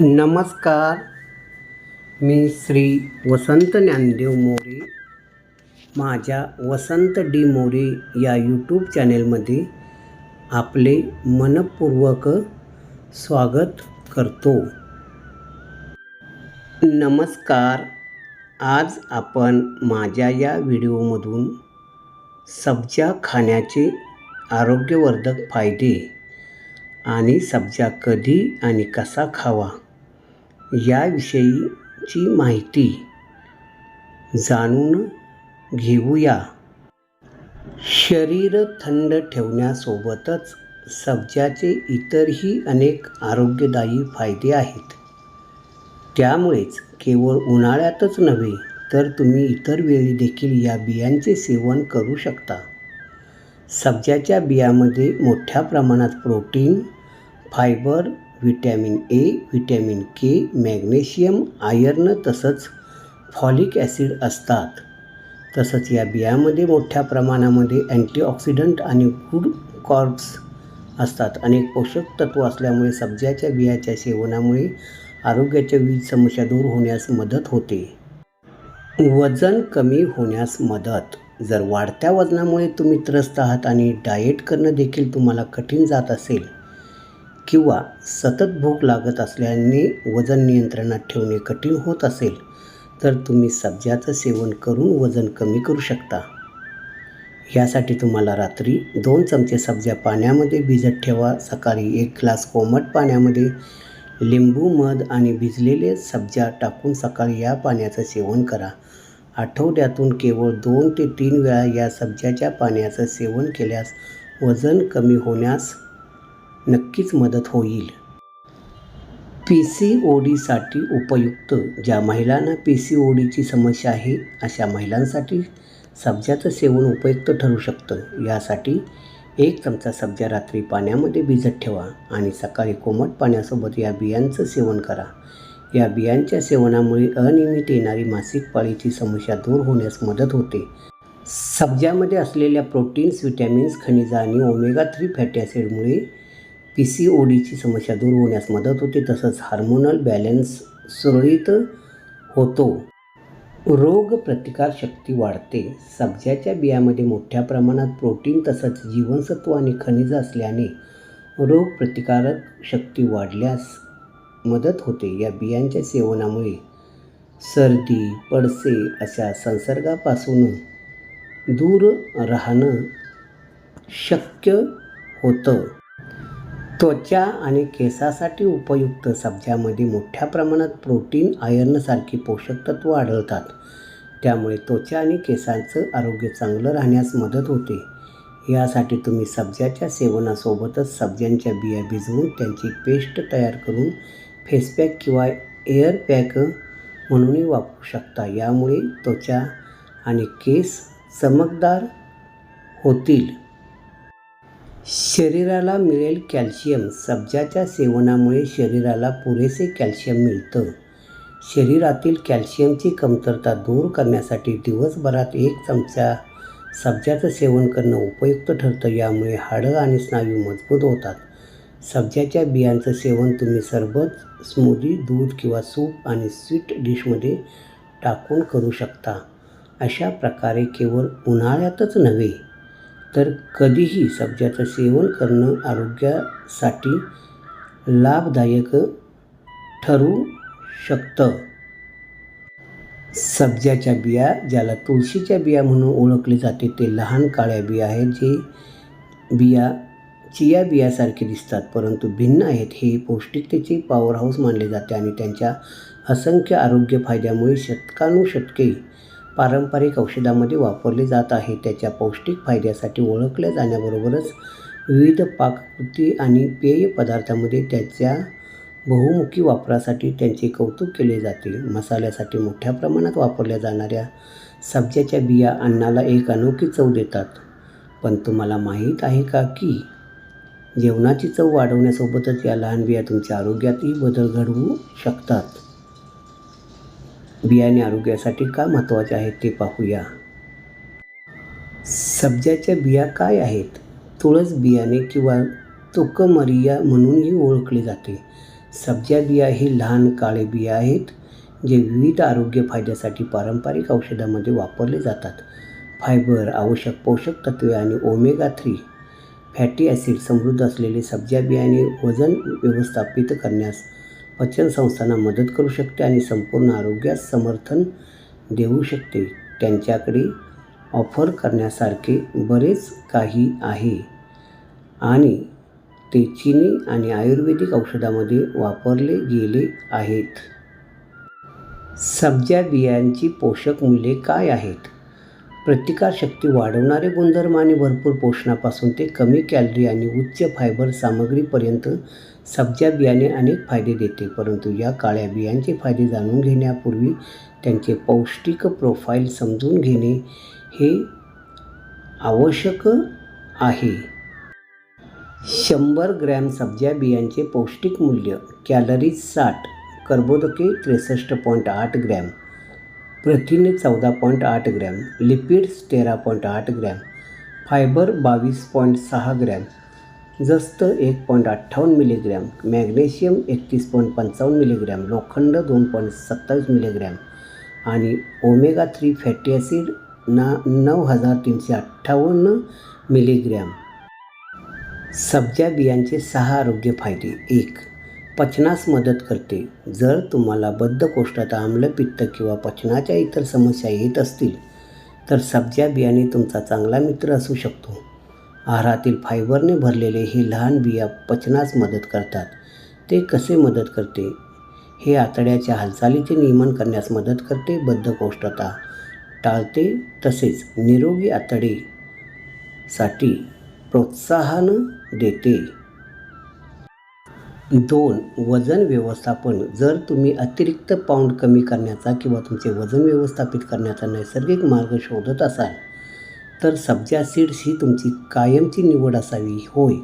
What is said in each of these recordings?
नमस्कार. मी श्री वसंत ज्ञानदेव मोरे. माझ्या वसंत डी मोरे या यूट्यूब चॅनेलमध्ये आपले मनपूर्वक स्वागत करतो. नमस्कार. आज आपण माझ्या या व्हिडिओमधून सब्जा खाण्याचे आरोग्यवर्धक फायदे आणि सब्जा कधी आणि कसा खावा याविषयीची माहिती जाणून घेऊया. शरीर थंड ठेवण्यासोबतच सब्जाचे इतरही अनेक आरोग्यदायी फायदे आहेत. त्यामुळेच केवळ उन्हाळ्यातच नव्हे तर तुम्ही इतर वेळी देखील या बियांचे सेवन करू शकता. सब्जाच्या बियामध्ये मोठ्या प्रमाणात protein fibre vitamin A vitamin K magnesium iron तसंच फॉलिक ॲसिड असतात. तसंच या बियामध्ये मोठ्या प्रमाणामध्ये अँटीऑक्सिडंट आणि गुड कॉर्ब्स असतात. अनेक पोषक तत्व असल्यामुळे सब्जाच्या बियाच्या सेवनामुळे आरोग्याच्या विविध समस्या दूर होण्यास मदत होते. वजन कमी होण्यास मदत. जर वाढत्या वजनामुळे तुम्ही त्रस्त आहात आणि डाएट करणं देखील तुम्हाला कठीण जात असेल किंवा सतत भूक लागत असल्याने वजन नियंत्रणात ठेवणे कठीण होत असेल तर तुम्ही सब्जाचं सेवन करून वजन कमी करू शकता. यासाठी तुम्हाला रात्री दोन चमचे सब्जा पाण्यामध्ये भिजत ठेवा. सकाळी एक ग्लास कोमट पाण्यामध्ये लिंबू मध आणि भिजलेले सब्जा टाकून सकाळी या पाण्याचं सेवन करा. आठवड्यातून केवळ दोन ते तीन वेळा या सब्जाच्या पाण्याचं सेवन केल्यास वजन कमी होण्यास नक्कीच मदत होईल. पी सी ओ डीसाठी उपयुक्त ज्या महिलांना पी सी ओ डीची समस्या आहे अशा महिलांसाठी सब्जाचं सेवन उपयुक्त ठरू शकतं. यासाठी एक चमचा सब्जा रात्री पाण्यामध्ये भिजत ठेवा आणि सकाळी कोमट पाण्यासोबत या बियांचं सेवन करा. या बियांच्या सेवनामुळे अनियमित येणारी मासिक पाळीची समस्या दूर होण्यास मदत होते. सब्जामध्ये असलेल्या प्रोटीन्स विटॅमिन्स खनिज आणि ओमेगा थ्री फॅटी ॲसिडमुळे पी सी ओ डीची समस्या दूर होण्यास मदत होते तसंच हार्मोनल बॅलन्स सुरळीत होतो. रोगप्रतिकारशक्ती वाढते. सब्जाच्या बियामध्ये मोठ्या प्रमाणात प्रोटीन तसंच जीवनसत्व आणि खनिज असल्याने रोगप्रतिकारक शक्ती वाढल्यास मदत होते. या बियांच्या सेवनामुळे सर्दी पडसे अशा संसर्गापासून दूर राहणं शक्य होतं. त्वचा आणि केसासाठी उपयुक्त सब्जामध्ये मोठ्या प्रमाणात प्रोटीन आयर्नसारखी पोषक तत्व आढळतात. त्यामुळे त्वचा आणि केसांचं आरोग्य चांगलं राहण्यास मदत होते. यासाठी तुम्ही सब्जाच्या सेवनासोबतच सब्जांच्या बिया भिजवून त्यांची पेस्ट तयार करून फेसपॅक किंवा एअर पॅक म्हणूनही वापरू शकता. यामुळे त्वचा आणि केस चमकदार होतील. शरीराला मिळेल कॅल्शियम. सब्जाच्या सेवनामुळे शरीराला पुरेसे कॅल्शियम मिळतं. शरीरातील कॅल्शियमची कमतरता दूर करण्यासाठी दिवसभरात एक चमचा सब्जाचं सेवन करणं उपयुक्त ठरतं. यामुळे हाडं आणि स्नायू मजबूत होतात. सब्जाच्या बियांचं सेवन तुम्ही सरबत स्मूदी दूध किंवा सूप आणि स्वीट डिशमध्ये टाकून करू शकता. अशा प्रकारे केवळ उन्हाळ्यातच नव्हे तर कधीही सब्जाचं सेवन करणं आरोग्यासाठी लाभदायक ठरू शकतं. सब्जाच्या बिया ज्याला तुळशीच्या बिया म्हणून ओळखले जाते ते लहान काळ्या बिया आहेत जे बिया चिया बियासारखे दिसतात परंतु भिन्न आहेत. हे पौष्टिकतेचे पॉवर हाऊस मानले जाते आणि त्यांच्या असंख्य आरोग्य फायद्यामुळे शतकानुशतके पारंपरिक औषधामध्ये वापरले जात आहे. त्याच्या पौष्टिक फायद्यासाठी ओळखल्या जाण्याबरोबरच विविध पाककृती आणि पेय पदार्थामध्ये त्याच्या बहुमुखी वापरासाठी त्यांचे कौतुक केले जाते. मसाल्यासाठी मोठ्या प्रमाणात वापरल्या जाणाऱ्या सब्जाच्या बिया अन्नाला एक अनोखी चव देतात. पण तुम्हाला माहीत आहे का की जेवणाची चव वाढवण्यासोबतच या लहान बिया तुमच्या आरोग्यातही बदल घडवू शकतात? बियाणे आरोग्यासाठी का महत्त्वाचे आहेत ते पाहूया. सब्जाच्या बिया काय आहेत? तुळस बियाणे किंवा तुकमरिया म्हणूनही ओळखले जाते. सब्जा बिया ही लहान काळे बिया आहेत जे विविध आरोग्य फायद्यासाठी पारंपरिक औषधामध्ये वापरले जातात. फायबर आवश्यक पोषक तत्वे आणि ओमेगा थ्री फॅटी ॲसिड समृद्ध असलेले सब्जा बियाणे वजन व्यवस्थापित करण्यास पचन संस्थांना मदत करू शकते आणि संपूर्ण आरोग्यास समर्थन देऊ शकते. त्यांच्याकडे ऑफर करण्यासारखे बरेच काही आहे. आणि ते चिनी आणि आयुर्वेदिक औषधामध्ये वापरले गेले आहेत. सब्जा बियांची पोषक मूल्ये काय आहेत? प्रतिकारशक्ती वाढवणारे गुणधर्म आणि भरपूर पोषणापासून ते कमी कॅलरी आणि उच्च फायबर सामग्रीपर्यंत सब्जा बियाणे अनेक फायदे देते परंतु या काळ्या बियांचे फायदे जाणून घेण्यापूर्वी त्यांचे पौष्टिक प्रोफाईल समजून घेणे हे आवश्यक आहे. शंभर ग्रॅम सब्जा बियांचे पौष्टिक मूल्य कॅलरीज साठ कर्बोदके त्रेसष्ट पॉईंट आठ ग्रॅम प्रथिने चौदा पॉईंट आठ ग्रॅम लिपिड्स तेरा पॉईंट आठ ग्रॅम फायबर बावीस पॉईंट सहा ग्रॅम जस्त एक पॉईंट अठ्ठावन्न मिलीग्रॅम मॅग्नेशियम एकतीस पॉईंट पंचावन्न मिलीग्रॅम लोखंड दोन पॉईंट सत्तावीस मिलीग्रॅम आणि ओमेगा थ्री फॅटी ॲसिड ना नऊ हजार तीनशे अठ्ठावन्न मिलीग्रॅम. सब्जा बियांचे सहा आरोग्य फायदे. एक पचनास मदत करते. जर तुम्हाला बद्धकोष्ठात आम्लपित्त किंवा पचनाच्या इतर समस्या येत असतील तर सब्जा बियाणे तुमचा चांगला मित्र असू शकतो. आहारातील फायबरने भरलेले हे लहान बिया पचनास मदत करतात. ते कसे मदत करते? हे आतड्याच्या हालचालीचे नियमन करण्यास मदत करते बद्धकोष्ठता. टाळते तसेच निरोगी आतडेसाठी प्रोत्साहन देते. दोन वजन व्यवस्थापन. जर तुम्ही अतिरिक्त पाऊंड कमी करण्याचा किंवा तुमचे वजन व्यवस्थापित करण्याचा नैसर्गिक मार्ग शोधत असाल तर सब्जा सीड्स ही तुमची कायमची निवड असावी. होय.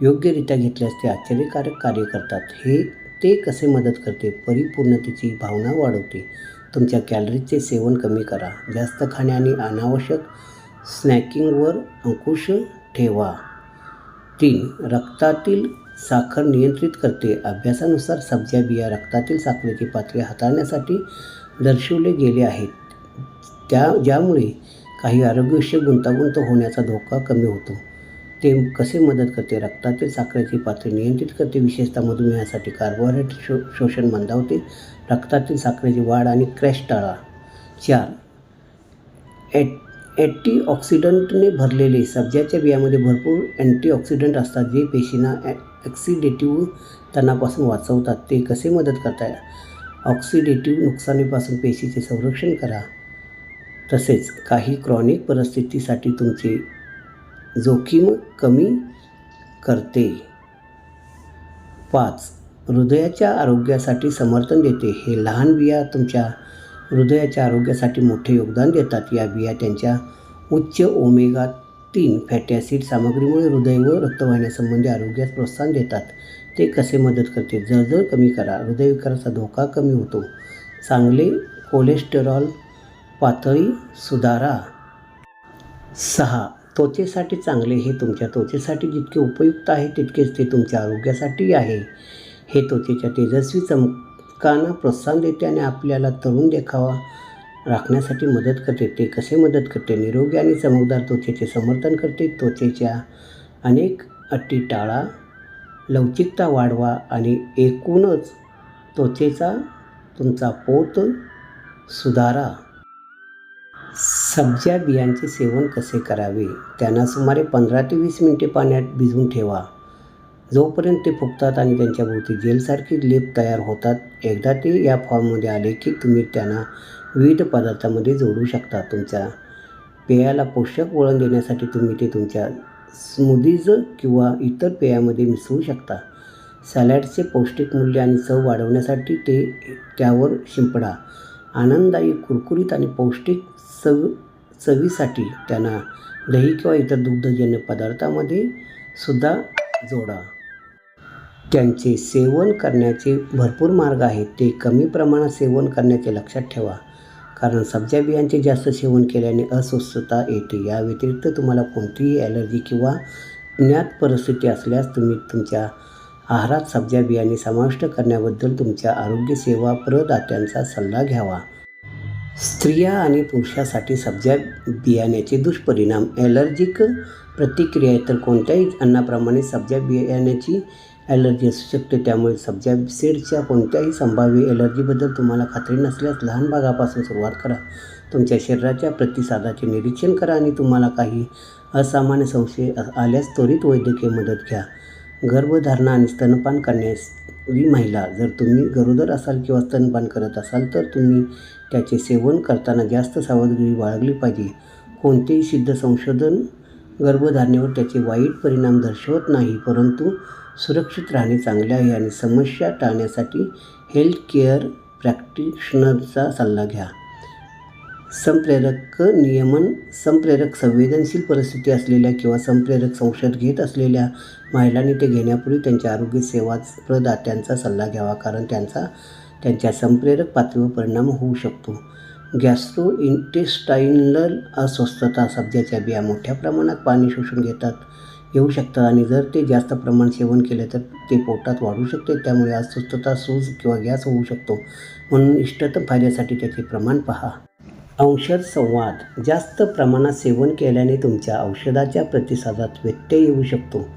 योग्यरित्या घेतल्यास ते आश्चर्यकारक कार्य करतात. हे ते कसे मदत करते? परिपूर्णतेची भावना वाढवते. तुमच्या कॅलरीजचे सेवन कमी करा. जास्त खाणे आणि अनावश्यक स्नॅकिंगवर अंकुश ठेवा. तीन. रक्तातील साखर नियंत्रित करते. अभ्यासानुसार सब्जा बिया रक्तातील साखरेची पातळी हाताळण्यासाठी दर्शवले गेले आहेत. त्या ज्यामुळे काही आरोग्यविषयक गुंतागुंत होण्याचा धोका कमी होतो. ते कसे मदत करते? रक्तातील साखरेची पातळी नियंत्रित करते. विशेषतः मधुमेहासाठी कार्बोहायड्रेट शो शोषण मंदावते. रक्तातील साखरेची वाढ आणि क्रॅश टाळा. चार. एट अँटीऑक्सिडंटने भरलेले सब्जाच्या बियामध्ये भरपूर अँटीऑक्सिडंट असतात जे पेशींना ॲक्सिडेटिव्ह तणापासून वाचवतात. ते कसे मदत करतात? ऑक्सिडेटिव्ह नुकसानीपासून पेशीचे संरक्षण करा. तसेच काही क्रॉनिक परिस्थितीसाठी तुमचे जोखीम कमी करते. पाच हृदयाच्या आरोग्यासाठी समर्थन देते. हे लहान बिया तुमच्या हृदयाच्या आरोग्यासाठी मोठे योगदान देतात. या बिया त्यांच्या उच्च ओमेगा तीन फॅटी ॲसिड सामग्रीमुळे हृदय व रक्तवाहिन्यासंबंधी आरोग्यास प्रोत्साहन देतात. ते कसे मदत करते? जळजळ कमी करा. हृदयविकाराचा धोका कमी होतो. चांगले कोलेस्टेरॉल पातळी सुधारा. सहा. त्वचेसाठी चांगले हे तुमच्या त्वचेसाठी जितके उपयुक्त आहे तितकेच ते तुमच्या आरोग्यासाठी आहे. हे त्वचेच्या तेजस्वी चमकांना प्रोत्साहन देते आणि आपल्याला तरुण देखावा राखण्यासाठी मदत करते. ते कसे मदत करते? निरोगी आणि चमकदार त्वचेचे समर्थन करते. त्वचेच्या अनेक अटी टाळा लवचिकता वाढवा आणि एकूणच त्वचेचा तुमचा पोत सुधारा. सब्जा बियांचे सेवन कसे करावे? त्यांना सुमारे पंधरा ते वीस मिनिटे पाण्यात भिजवून ठेवा. जोपर्यंत ते फुगतात आणि त्यांच्याभोवती जेलसारखे लेप तयार होतात एकदा ते या फॉर्ममध्ये आले की तुम्ही त्यांना विविध पदार्थामध्ये जोडू शकता. तुमच्या पेयाला पोषक वळण देण्यासाठी तुम्ही ते तुमच्या स्मूदीज किंवा इतर पेयामध्ये मिसळू शकता. सॅलॅडचे पौष्टिक मूल्य आणि चव वाढवण्यासाठी ते त्यावर शिंपडा. आनंददायी कुरकुरीत आणि पौष्टिक चव चवीसाठी त्यांना दही किंवा इतर दुग्धजन्य पदार्थामध्ये सुद्धा जोडा. त्यांचे सेवन करण्याचे भरपूर मार्ग आहेत. ते कमी प्रमाणात सेवन करण्याचे लक्षात ठेवा. कारण सब्जा बियांचे जास्त सेवन केल्याने अस्वस्थता येते. या व्यतिरिक्त तुम्हाला कोणतीही ॲलर्जी किंवा ज्ञात परिस्थिती असल्यास तुम्ही तुमच्या आहारात सब्जा बियाणे समाविष्ट करण्याबद्दल तुमच्या आरोग्यसेवा प्रदात्यांचा सल्ला घ्यावा. स्त्रिया आणि पुरुषासाठी सब्जा बियाण्याचे दुष्परिणाम. ॲलर्जिक प्रतिक्रिया तर कोणत्याही अन्नाप्रमाणे सब्जा बियाण्याची ॲलर्जी असू शकते. त्यामुळे सब्जा सीडच्या कोणत्याही संभाव्य ॲलर्जीबद्दल तुम्हाला खात्री नसल्यास लहान भागापासून सुरुवात करा. तुमच्या शरीराच्या प्रतिसादाचे निरीक्षण करा आणि तुम्हाला काही असामान्य संशय आल्यास त्वरित वैद्यकीय मदत घ्या. गर्भधारणा आणि स्तनपान करण्यास करणारी महिला जर तुम्ही गरोदर असाल किंवा स्तनपान करत असाल तर तुम्ही त्याचे सेवन करताना जास्त सावधगिरी बाळगली पाहिजे. कोणतेही सिद्ध संशोधन गर्भधारणेवर त्याचे वाईट परिणाम दर्शवत नाही परंतु सुरक्षित राहणे चांगले आहे आणि समस्या टाळण्यासाठी हेल्थ केअर प्रॅक्टिशनरचा सल्ला घ्या. संप्रेरक नियमन संप्रेरक संवेदनशील परिस्थिती असलेल्या किंवा संप्रेरक संशोध घेत असलेल्या महिलांनी ते घेण्यापूर्वी त्यांच्या आरोग्य सेवा प्रदात्यांचा सल्ला घ्यावा कारण त्यांचा त्यांच्या संप्रेरक पातळीवर परिणाम होऊ शकतो. गॅस्ट्रो इंटेस्टाईनल अस्वस्थता सध्याच्या बिया मोठ्या प्रमाणात पाणी शोषून घेतात येऊ शकतात आणि जर ते जास्त प्रमाण सेवन केले तर ते पोटात वाढू शकते त्यामुळे अस्वस्थता सूज किंवा गॅस होऊ शकतो. म्हणून इष्टतम फायद्यासाठी त्याचे प्रमाण पहा. अंशर संवाद. जास्त प्रमाणात सेवन केल्याने तुमच्या औषधाच्या प्रतिसादात व्यत्यय येऊ शकतो.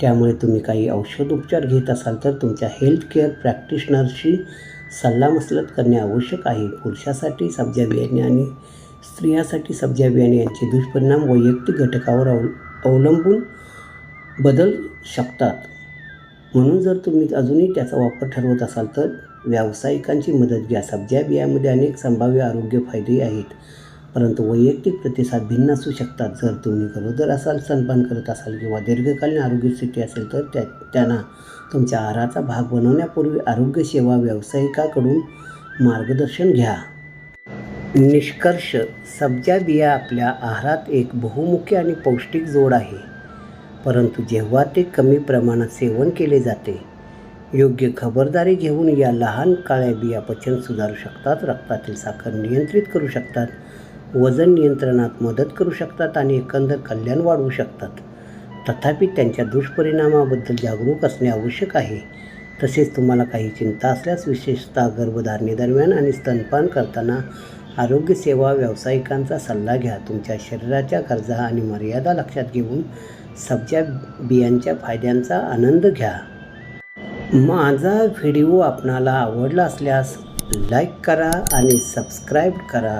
त्यामुळे तुम्ही काही औषध उपचार घेत असाल तर तुमच्या हेल्थ केअर प्रॅक्टिशनरशी सल्लामसलत करणे आवश्यक आहे. पुरुषासाठी सब्जा बियाणे आणि स्त्रियासाठी सब्जा बियाणे यांचे दुष्परिणाम वैयक्तिक घटकावर अव अवलंबून बदल शकतात. म्हणून जर तुम्ही अजूनही त्याचा वापर ठरवत असाल तर व्यावसायिकांची मदत घ्या. सब्जा बियामध्ये अनेक संभाव्य आरोग्य फायदे आहेत. परंतु वैयक्तिक प्रतिसाद भिन्न असू शकतात. जर तुम्ही गरोदर असाल स्तनपान करत असाल किंवा दीर्घकालीन आरोग्य स्थिती असेल तर त्या त्यांना तुमच्या आहाराचा भाग बनवण्यापूर्वी आरोग्यसेवा व्यावसायिकाकडून मार्गदर्शन घ्या. निष्कर्ष. सब्जा बिया आपल्या आहारात एक बहुमुखी आणि पौष्टिक जोड आहे. परंतु जेव्हा ते कमी प्रमाणात सेवन केले जाते योग्य खबरदारी घेऊन या लहान काळ्या बिया पचन सुधारू शकतात रक्तातील साखर नियंत्रित करू शकतात वजन नियंत्रणात मदत करू शकतात आणि एकंदर कल्याण वाढवू शकतात. तथापि त्यांच्या दुष्परिणामाबद्दल जागरूक असणे आवश्यक आहे. तसेच तुम्हाला काही चिंता असल्यास विशेषतः गर्भधारणेदरम्यान आणि स्तनपान करताना आरोग्यसेवा व्यावसायिकांचा सल्ला घ्या. तुमच्या शरीराच्या गरजा आणि मर्यादा लक्षात घेऊन सब्जा बियांच्या फायद्यांचा आनंद घ्या. माझा व्हिडिओ आपणाला आवडला असल्यास लाईक करा आणि सबस्क्राईब करा.